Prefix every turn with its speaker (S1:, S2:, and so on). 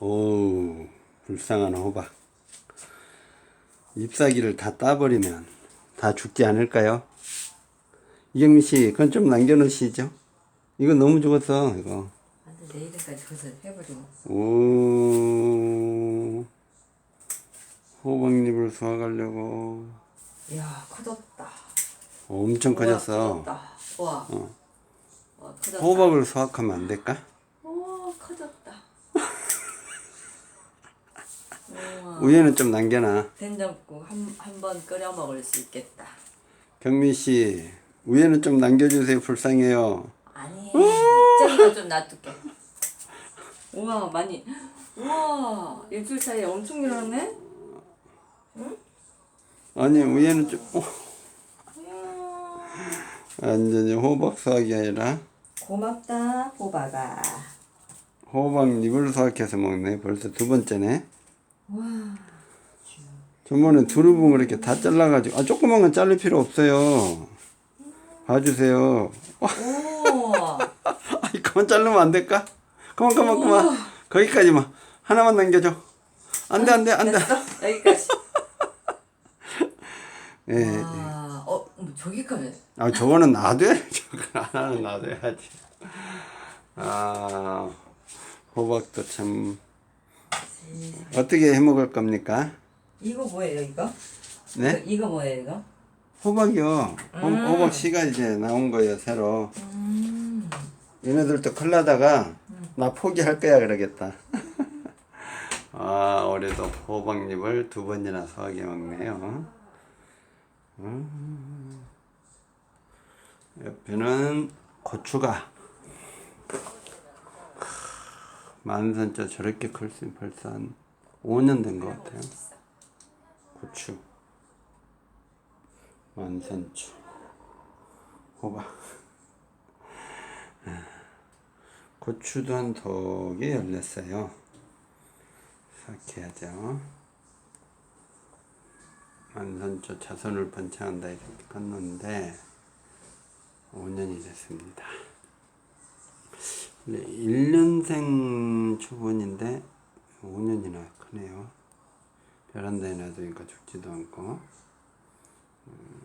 S1: 오, 불쌍한 호박. 잎사귀를 다 따버리면 다 죽지 않을까요? 이경민 씨, 그건 좀 남겨놓으시죠? 이거 너무 죽었어, 이거.
S2: 내일까지 그것을 해버리고.
S1: 오, 호박잎을 수확하려고.
S2: 이야 커졌다.
S1: 엄청 커졌어.
S2: 우와, 커졌다. 와.
S1: 어.
S2: 와 커졌다.
S1: 호박을 수확하면 안 될까?
S2: 오 커졌다.
S1: 우유는 좀 남겨놔.
S2: 된장국 한 한 번 끓여 먹을 수 있겠다.
S1: 경민 씨, 우유는 좀 남겨주세요. 불쌍해요.
S2: 아니 저기가 좀 놔둘게. 우와 많이. 우와 일주일 사이에 엄청 늘었네.
S1: 아니, 우유는 좀, 어,
S2: 이야.
S1: 완전히 호박 수확이 아니라
S2: 고맙다 호박아.
S1: 호박 잎을 수확해서 먹네. 벌써 두 번째네.
S2: 와.
S1: 저번에 두루붕을 이렇게 다 잘라가지고, 아, 조그만 건 자를 필요 없어요. 봐주세요. 아이, 그만 자르면 안 될까? 그만, 그만, 그만. 거기까지만. 하나만 남겨줘. 안 돼, 안 돼, 안 돼.
S2: 됐어 여기까지.
S1: 예.
S2: 와. 어 어머, 저기까지.
S1: 아, 저거는 놔둬야지. 저건 하나는 놔둬야지. 아, 호박도 참. 어떻게 해 먹을 겁니까?
S2: 이거 뭐예요 이거?
S1: 네?
S2: 이거, 이거 뭐예요 이거?
S1: 호박이요. 호, 호박 씨가 이제 나온 거예요, 새로.
S2: 음.
S1: 얘네들도 클라다가 나 포기할 거야 그러겠다. 아, 올해도 호박잎을 두 번이나 수확해 먹네요. 음. 옆에는 고추가 만선자 저렇게 클수 벌써 한 5년 된 것 같아요. 고추, 만선주, 호박. 고추도 한 독이 열렸어요. 삭해야죠. 만선조 자손을 번창한다 이렇게 껐는데 5년이 됐습니다. 근데 1년생 초본인데 5년이나 크네요. 베란다에 놔두니까 죽지도 않고 음,